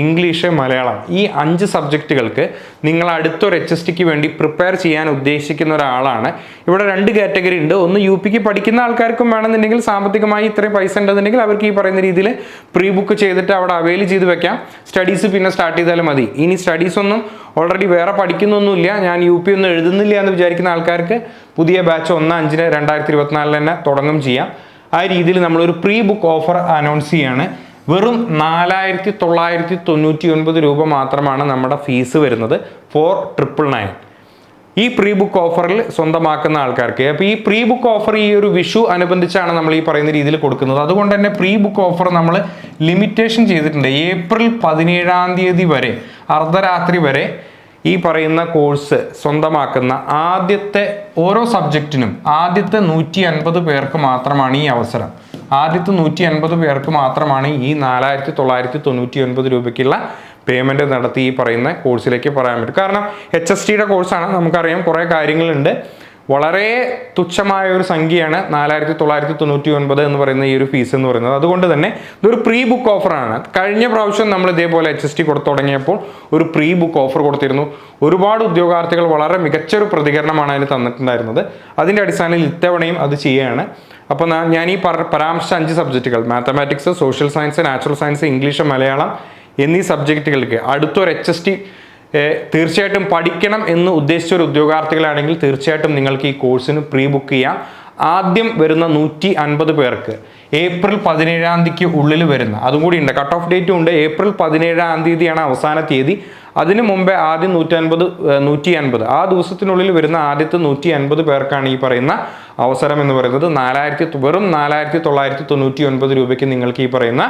English Malayalam ഈ അഞ്ച് സബ്ജക്റ്റുകൾക്ക് നിങ്ങൾ അടുത്തൊരു എച്ച് എസ് ടിക്ക് വേണ്ടി പ്രിപ്പയർ ചെയ്യാൻ ഉദ്ദേശിക്കുന്ന ഒരാളാണ്. ഇവിടെ രണ്ട് കാറ്റഗറി ഉണ്ട്. ഒന്ന് യു പിക്ക് പഠിക്കുന്ന ആൾക്കാർക്കും വേണമെന്നുണ്ടെങ്കിൽ സാമ്പത്തികമായി ഇത്രയും പൈസ ഉണ്ടെന്നുണ്ടെങ്കിൽ അവർക്ക് ഈ പറയുന്ന രീതിയിൽ പ്രീ ബുക്ക് ചെയ്തിട്ട് അവിടെ അവൈൽ ചെയ്ത് വെക്കാം. സ്റ്റഡീസ് പിന്നെ സ്റ്റാർട്ട് ചെയ്താലും മതി. ഇനി സ്റ്റഡീസ് ഒന്നും ഓൾറെഡി വേറെ പഠിക്കുന്നൊന്നുമില്ല. ഞാൻ യു പി ഒന്നും എഴുതുന്നില്ല എന്ന് വിചാരിക്കുന്ന ആൾക്കാർക്ക് പുതിയ ബാച്ച് ഒന്ന് അഞ്ചിന് രണ്ടായിരത്തി ഇരുപത്തിനാലിൽ തന്നെ തുടങ്ങും ചെയ്യാം. ആ രീതിയിൽ നമ്മളൊരു പ്രീ ബുക്ക് ഓഫർ അനൗൺസ് ചെയ്യാണ്. വെറും നാലായിരത്തി തൊള്ളായിരത്തി തൊണ്ണൂറ്റി ഒൻപത് രൂപ മാത്രമാണ് നമ്മുടെ ഫീസ് വരുന്നത്. ഫോർ ട്രിപ്പിൾ നയൻ ഈ പ്രീ ബുക്ക് ഓഫറിൽ സ്വന്തമാക്കുന്ന ആൾക്കാർക്ക്. അപ്പോൾ ഈ പ്രീ ബുക്ക് ഓഫർ ഈ ഒരു വിഷു അനുബന്ധിച്ചാണ് നമ്മൾ ഈ പറയുന്ന രീതിയിൽ കൊടുക്കുന്നത്. അതുകൊണ്ട് തന്നെ പ്രീ ബുക്ക് ഓഫർ നമ്മൾ ലിമിറ്റേഷൻ ചെയ്തിട്ടുണ്ട്. ഏപ്രിൽ പതിനേഴാം തീയതി വരെ അർദ്ധരാത്രി വരെ ഈ പറയുന്ന കോഴ്സ് സ്വന്തമാക്കുന്ന ആദ്യത്തെ ഓരോ സബ്ജക്റ്റിനും ആദ്യത്തെ നൂറ്റി അൻപത് പേർക്ക് മാത്രമാണ് ഈ അവസരം. ആദ്യത്തെ നൂറ്റി അൻപത് പേർക്ക് മാത്രമാണ് ഈ നാലായിരത്തി തൊള്ളായിരത്തി തൊണ്ണൂറ്റി ഒൻപത് രൂപയ്ക്കുള്ള പേയ്മെന്റ് നടത്തി ഈ പറയുന്ന കോഴ്സിലേക്ക് പറയാൻ പറ്റും. കാരണം എച്ച് എസ് ടിയുടെ കോഴ്സാണ് നമുക്കറിയാം കുറേ കാര്യങ്ങളുണ്ട്. വളരെ തുച്ഛമായ ഒരു സംഖ്യയാണ് നാലായിരത്തി തൊള്ളായിരത്തി തൊണ്ണൂറ്റി ഒൻപത് എന്ന് പറയുന്ന ഈ ഒരു ഫീസ് എന്ന് പറയുന്നത്. അതുകൊണ്ട് തന്നെ ഇതൊരു പ്രീ ബുക്ക് ഓഫറാണ് കഴിഞ്ഞ പ്രാവശ്യം നമ്മൾ ഇതേപോലെ എച്ച് എസ് ടി കൊടുത്തു തുടങ്ങിയപ്പോൾ ഒരു പ്രീ ബുക്ക് ഓഫർ കൊടുത്തിരുന്നു. ഒരുപാട് ഉദ്യോഗാർത്ഥികൾ വളരെ മികച്ചൊരു പ്രതികരണമാണ് അതിന് തന്നിട്ടുണ്ടായിരുന്നത്. അതിന്റെ അടിസ്ഥാനത്തിൽ ഇത്തവണയും അത് ചെയ്യുകയാണ് അപ്പോൾ ഞാൻ ഈ പരാമർശിച്ച അഞ്ച് സബ്ജക്റ്റുകൾ mathematics social science natural science English Malayalam എന്നീ സബ്ജക്റ്റുകൾക്ക് അടുത്തൊരു എച്ച് എസ് ടി തീർച്ചയായിട്ടും പഠിക്കണം എന്ന് ഉദ്ദേശിച്ച ഒരു ഉദ്യോഗാർത്ഥികളാണെങ്കിൽ തീർച്ചയായിട്ടും നിങ്ങൾക്ക് ഈ കോഴ്സിന് പ്രീ ബുക്ക് ചെയ്യാം. ആദ്യം വരുന്ന നൂറ്റി അൻപത് പേർക്ക് ഏപ്രിൽ പതിനേഴാം തീയതിക്ക് ഉള്ളിൽ വരുന്ന അതും കൂടി ഉണ്ട്. കട്ട് ഓഫ് ഡേറ്റും ഉണ്ട്. ഏപ്രിൽ പതിനേഴാം തീയതിയാണ് അവസാന തീയതി. അതിനു മുമ്പേ ആദ്യം നൂറ്റി അൻപത് നൂറ്റി അൻപത് ആ ദിവസത്തിനുള്ളിൽ വരുന്ന ആദ്യത്തെ നൂറ്റി അൻപത് പേർക്കാണ് ഈ പറയുന്ന അവസരം എന്ന് പറയുന്നത്. നാലായിരത്തി വെറും നാലായിരത്തി തൊള്ളായിരത്തി തൊണ്ണൂറ്റി ഒൻപത് രൂപയ്ക്ക് നിങ്ങൾക്ക് ഈ പറയുന്ന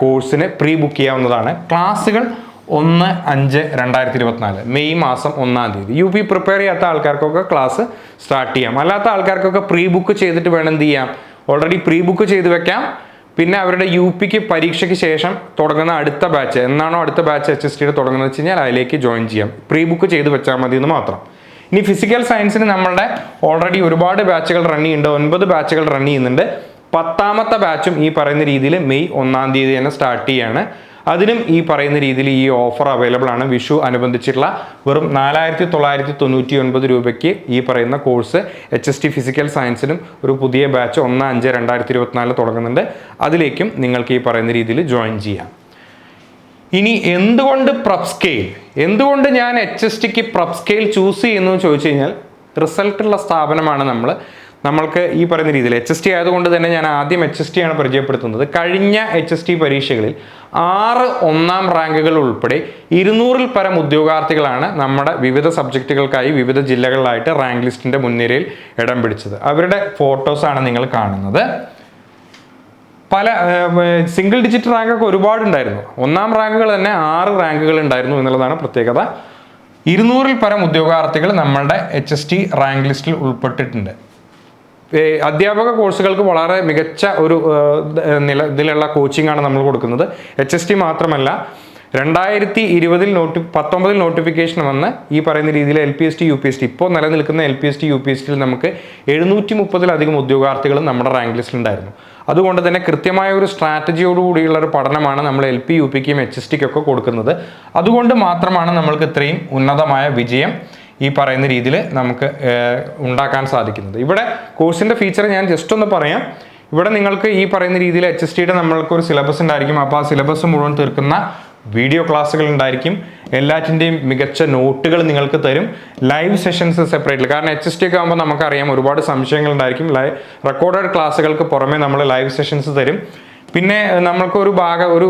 കോഴ്സിന് പ്രീ ബുക്ക് ചെയ്യാവുന്നതാണ്. ക്ലാസ്സുകൾ ഒന്ന് അഞ്ച് രണ്ടായിരത്തി ഇരുപത്തിനാല്. മെയ് മാസം ഒന്നാം തീയതി. യു പി പ്രിപ്പയർ ചെയ്യാത്ത ആൾക്കാർക്കൊക്കെ ക്ലാസ് സ്റ്റാർട്ട് ചെയ്യാം. അല്ലാത്ത ആൾക്കാർക്കൊക്കെ പ്രീ ബുക്ക് ചെയ്തിട്ട് വേണം എന്ത് ചെയ്യാം? ഓൾറെഡി പ്രീ ബുക്ക് ചെയ്ത് വെക്കാം. പിന്നെ അവരുടെ യു പിക്ക് പരീക്ഷയ്ക്ക് ശേഷം തുടങ്ങുന്ന അടുത്ത ബാച്ച് എന്നാണോ അടുത്ത ബാച്ച് എച്ച് എസ് ടിയുടെ തുടങ്ങുന്നത് വെച്ച് കഴിഞ്ഞാൽ അതിലേക്ക് ജോയിൻ ചെയ്യാം. പ്രീ ബുക്ക് ചെയ്ത് വെച്ചാൽ മതി എന്ന് മാത്രം. ഇനി ഫിസിക്കൽ സയൻസിന് നമ്മളുടെ ഓൾറെഡി ഒരുപാട് ബാച്ചുകൾ റൺ ചെയ്യുന്നുണ്ട്. ഒൻപത് ബാച്ചുകൾ റൺ ചെയ്യുന്നുണ്ട്. പത്താമത്തെ ബാച്ചും ഈ പറയുന്ന രീതിയിൽ മെയ് ഒന്നാം തീയതി തന്നെ സ്റ്റാർട്ട് ചെയ്യാണ്. അതിനും ഈ പറയുന്ന രീതിയിൽ ഈ ഓഫർ അവൈലബിൾ ആണ്. വിഷു അനുബന്ധിച്ചിട്ടുള്ള വെറും നാലായിരത്തി തൊള്ളായിരത്തി തൊണ്ണൂറ്റി ഒൻപത് രൂപയ്ക്ക് ഈ പറയുന്ന course H S T physical സയൻസിനും ഒരു പുതിയ ബാച്ച് ഒന്ന് അഞ്ച് രണ്ടായിരത്തി ഇരുപത്തിനാല് തുടങ്ങുന്നുണ്ട്. അതിലേക്കും നിങ്ങൾക്ക് ഈ പറയുന്ന രീതിയിൽ ജോയിൻ ചെയ്യാം. ഇനി എന്തുകൊണ്ട് പ്രപ്സ്കെയിൽ എന്തുകൊണ്ട് ഞാൻ എച്ച് എസ് ടിക്ക് പ്രപ്സ്കെയിൽ ചൂസ് ചെയ്യുന്നു ചോദിച്ചു കഴിഞ്ഞാൽ റിസൾട്ടുള്ള സ്ഥാപനമാണ് നമ്മൾ നമ്മൾക്ക് ഈ പറയുന്ന രീതിയിൽ എച്ച് എസ് ടി ആയതുകൊണ്ട് തന്നെ ഞാൻ ആദ്യം എച്ച് എസ് ടി ആണ് പരിചയപ്പെടുത്തുന്നത്. കഴിഞ്ഞ എച്ച് എസ് ടി പരീക്ഷകളിൽ ആറ് ഒന്നാം റാങ്കുകൾ ഉൾപ്പെടെ ഇരുന്നൂറിൽ പരം ഉദ്യോഗാർത്ഥികളാണ് നമ്മുടെ വിവിധ സബ്ജക്റ്റുകൾക്കായി വിവിധ ജില്ലകളിലായിട്ട് റാങ്ക് ലിസ്റ്റിന്റെ മുൻനിരയിൽ ഇടം പിടിച്ചത്. അവരുടെ ഫോട്ടോസാണ് നിങ്ങൾ കാണുന്നത്. പല സിംഗിൾ ഡിജിറ്റ് റാങ്കൊക്കെ ഒരുപാടുണ്ടായിരുന്നു ഒന്നാം റാങ്കുകൾ തന്നെ ആറ് റാങ്കുകൾ ഉണ്ടായിരുന്നു എന്നുള്ളതാണ് പ്രത്യേകത. ഇരുന്നൂറിൽ പരം ഉദ്യോഗാർത്ഥികൾ നമ്മളുടെ എച്ച് എസ് ടി റാങ്ക് ലിസ്റ്റിൽ ഉൾപ്പെട്ടിട്ടുണ്ട്. അധ്യാപക കോഴ്സുകൾക്ക് വളരെ മികച്ച ഒരു നില ഇതിലുള്ള കോച്ചിങ് ആണ് നമ്മൾ കൊടുക്കുന്നത്. എച്ച് എസ് ടി മാത്രമല്ല രണ്ടായിരത്തി ഇരുപതിൽ നോട്ടി പത്തൊമ്പതിൽ നോട്ടിഫിക്കേഷൻ വന്ന് ഈ പറയുന്ന രീതിയിൽ L P S T U P S T ഇപ്പോൾ നിലനിൽക്കുന്ന L P S T U P S ടിയിൽ നമുക്ക് എഴുന്നൂറ്റി മുപ്പതിലധികം ഉദ്യോഗാർത്ഥികളും നമ്മുടെ റാങ്ക് ലിസ്റ്റിൽ ഉണ്ടായിരുന്നു. അതുകൊണ്ട് തന്നെ കൃത്യമായ ഒരു സ്ട്രാറ്റജിയോടുകൂടിയുള്ള ഒരു പഠനമാണ് നമ്മൾ എൽ പി യു പിക്കും എച്ച് എസ് ടിക്കൊക്കെ കൊടുക്കുന്നത്. അതുകൊണ്ട് മാത്രമാണ് നമ്മൾക്ക് ഇത്രയും ഉന്നതമായ വിജയം ഈ പറയുന്ന രീതിയിൽ നമുക്ക് ഉണ്ടാക്കാൻ സാധിക്കുന്നത്. ഇവിടെ കോഴ്സിന്റെ ഫീച്ചർ ഞാൻ ജസ്റ്റ് ഒന്ന് പറയാം. ഇവിടെ നിങ്ങൾക്ക് ഈ പറയുന്ന രീതിയിൽ എച്ച് എസ് ടിയുടെ നമ്മൾക്ക് ഒരു സിലബസ് ഉണ്ടായിരിക്കും. അപ്പോൾ ആ സിലബസ് മുഴുവൻ തീർക്കുന്ന വീഡിയോ ക്ലാസ്സുകൾ ഉണ്ടായിരിക്കും. എല്ലാറ്റിന്റെയും മികച്ച നോട്ടുകൾ നിങ്ങൾക്ക് തരും. ലൈവ് സെഷൻസ് സെപ്പറേറ്റ് കാരണം എച്ച് എസ് ടി ഒക്കെ ആകുമ്പോൾ നമുക്കറിയാം ഒരുപാട് സംശയങ്ങൾ ഉണ്ടായിരിക്കും. ലൈവ് റെക്കോർഡഡ് ക്ലാസ്സുകൾക്ക് പുറമേ നമ്മൾ ലൈവ് സെഷൻസ് തരും. പിന്നെ നമ്മൾക്ക് ഒരു ഭാഗം ഒരു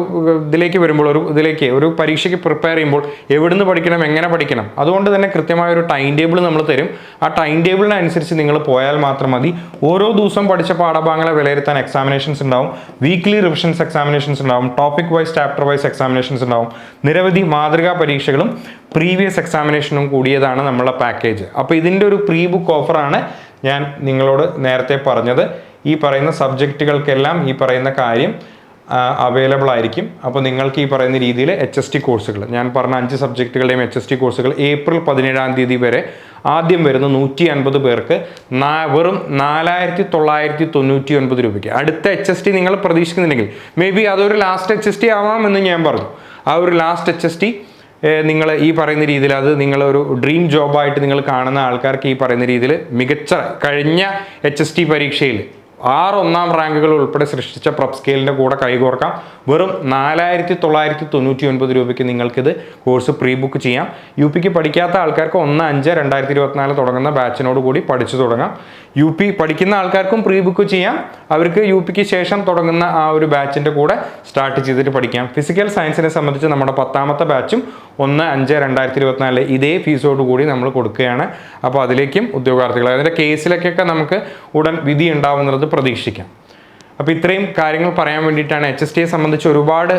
ഇതിലേക്ക് വരുമ്പോൾ ഒരു ഇതിലേക്ക് ഒരു പരീക്ഷയ്ക്ക് പ്രിപ്പയർ ചെയ്യുമ്പോൾ എവിടുന്ന് പഠിക്കണം എങ്ങനെ പഠിക്കണം അതുകൊണ്ട് തന്നെ കൃത്യമായ ഒരു ടൈം ടേബിൾ നമ്മൾ തരും. ആ ടൈം ടേബിളിനനുസരിച്ച് നിങ്ങൾ പോയാൽ മാത്രം മതി. ഓരോ ദിവസം പഠിച്ച പാഠഭാഗങ്ങളെ വിലയിരുത്താൻ എക്സാമിനേഷൻസ് ഉണ്ടാവും. വീക്ക്ലി റിവിഷൻസ് എക്സാമിനേഷൻസ് ഉണ്ടാവും. Topic wise chapter wise examinations ഉണ്ടാവും. നിരവധി മാതൃകാ പരീക്ഷകളും പ്രീവിയസ് എക്സാമിനേഷനും കൂടിയതാണ് നമ്മളെ പാക്കേജ് അപ്പോൾ ഇതിന്റെ ഒരു പ്രീ ബുക്ക് ഓഫറാണ് ഞാൻ നിങ്ങളോട് നേരത്തെ പറഞ്ഞത്. ഈ പറയുന്ന സബ്ജക്റ്റുകൾക്കെല്ലാം ഈ പറയുന്ന കാര്യം അവൈലബിൾ ആയിരിക്കും. അപ്പോൾ നിങ്ങൾക്ക് ഈ പറയുന്ന രീതിയിൽ എച്ച് എസ് ടി കോഴ്സുകൾ ഞാൻ പറഞ്ഞ അഞ്ച് സബ്ജക്റ്റുകളുടെയും എച്ച് എസ് ടി കോഴ്സുകൾ ഏപ്രിൽ പതിനേഴാം തീയതി വരെ ആദ്യം വരുന്ന നൂറ്റി അൻപത് പേർക്ക് നാ- വെറും നാലായിരത്തി തൊള്ളായിരത്തി തൊണ്ണൂറ്റി ഒൻപത് രൂപയ്ക്ക്. അടുത്ത എച്ച് എസ് ടി നിങ്ങൾ പ്രതീക്ഷിക്കുന്നുണ്ടെങ്കിൽ മേ ബി അതൊരു ലാസ്റ്റ് എച്ച് എസ് ടി ആവാമെന്ന് ഞാൻ പറഞ്ഞു. ആ ഒരു ലാസ്റ്റ് എച്ച് എസ് ടി നിങ്ങൾ ഈ പറയുന്ന രീതിയിൽ അത് നിങ്ങളൊരു ഡ്രീം ജോബായിട്ട് നിങ്ങൾ കാണുന്ന ആൾക്കാർക്ക് ഈ പറയുന്ന രീതിയിൽ മികച്ച കഴിഞ്ഞ എച്ച് എസ് ടി പരീക്ഷയിൽ ആറ് ഒന്നാം റാങ്കുകൾ ഉൾപ്പെടെ സൃഷ്ടിച്ച പ്രപ് സ്കെയിലിന്റെ കൂടെ കൈകോർക്കാം. വെറും നാലായിരത്തി തൊള്ളായിരത്തി തൊണ്ണൂറ്റി ഒൻപത് രൂപയ്ക്ക് നിങ്ങൾക്കിത് കോഴ്സ് പ്രീ ബുക്ക് ചെയ്യാം. യു പിക്ക് പഠിക്കാത്ത ആൾക്കാർക്ക് ഒന്ന് അഞ്ച് രണ്ടായിരത്തി ഇരുപത്തിനാല് തുടങ്ങുന്ന ബാച്ചിനോട് കൂടി പഠിച്ചു തുടങ്ങാം. യു പി പഠിക്കുന്ന ആൾക്കാർക്കും പ്രീ ബുക്ക് ചെയ്യാം. അവർക്ക് യു പിക്ക് ശേഷം തുടങ്ങുന്ന ആ ഒരു ബാച്ചിന്റെ കൂടെ സ്റ്റാർട്ട് ചെയ്തിട്ട് പഠിക്കാം. ഫിസിക്കൽ സയൻസിനെ സംബന്ധിച്ച് നമ്മുടെ പത്താമത്തെ ബാച്ചും ഒന്ന് അഞ്ച് രണ്ടായിരത്തി ഇരുപത്തിനാലിൽ ഇതേ ഫീസോട് കൂടി നമ്മൾ കൊടുക്കുകയാണ്. അപ്പോൾ അതിലേക്കും ഉദ്യോഗാർത്ഥികൾ അതിന്റെ കേസിലേക്കൊക്കെ നമുക്ക് ഉടൻ വിധി ഉണ്ടാവുന്നത് പ്രതീക്ഷിക്കാം. അപ്പോൾ ഇത്രയും കാര്യങ്ങൾ പറയാൻ വേണ്ടിയിട്ടാണ് എച്ച് എസ് ടിയെ സംബന്ധിച്ച് ഒരുപാട്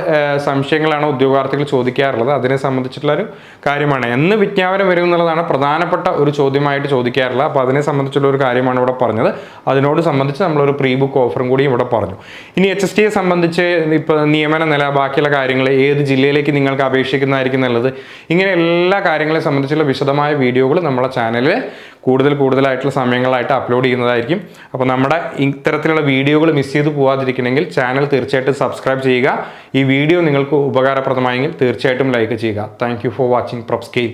സംശയങ്ങളാണ് ഉദ്യോഗാർത്ഥികൾ ചോദിക്കാറുള്ളത്. അതിനെ സംബന്ധിച്ചിട്ടുള്ള ഒരു കാര്യമാണ്. എന്ന് വിജ്ഞാപനം വരും എന്നുള്ളതാണ് പ്രധാനപ്പെട്ട ഒരു ചോദ്യമായിട്ട് ചോദിക്കാറുള്ളത്. അപ്പോൾ അതിനെ സംബന്ധിച്ചുള്ള ഒരു കാര്യമാണ് ഇവിടെ പറഞ്ഞത്. അതിനോട് സംബന്ധിച്ച് നമ്മളൊരു പ്രീ ബുക്ക് ഓഫറും കൂടി ഇവിടെ പറഞ്ഞു. ഇനി എച്ച് എസ് ടിയെ സംബന്ധിച്ച് ഇപ്പോൾ നിയമന നില ബാക്കിയുള്ള കാര്യങ്ങൾ ഏത് ജില്ലയിലേക്ക് നിങ്ങൾക്ക് അപേക്ഷിക്കുന്നതായിരിക്കും നല്ലത് ഇങ്ങനെ എല്ലാ കാര്യങ്ങളെ സംബന്ധിച്ചുള്ള വിശദമായ വീഡിയോകൾ നമ്മളെ ചാനലിൽ കൂടുതൽ കൂടുതലായിട്ടുള്ള സമയങ്ങളായിട്ട് അപ്ലോഡ് ചെയ്യുന്നതായിരിക്കും. അപ്പോൾ നമ്മുടെ ഇത്തരത്തിലുള്ള വീഡിയോകൾ മിസ് ചെയ്ത് പോകാതിരിക്കണമെങ്കിൽ ചാനൽ തീർച്ചയായിട്ടും സബ്സ്ക്രൈബ് ചെയ്യുക. ഈ വീഡിയോ നിങ്ങൾക്ക് ഉപകാരപ്രദമായെങ്കിൽ തീർച്ചയായിട്ടും ലൈക്ക് ചെയ്യുക. Thank for watching പ്രൊപ്സ്കെയിൽ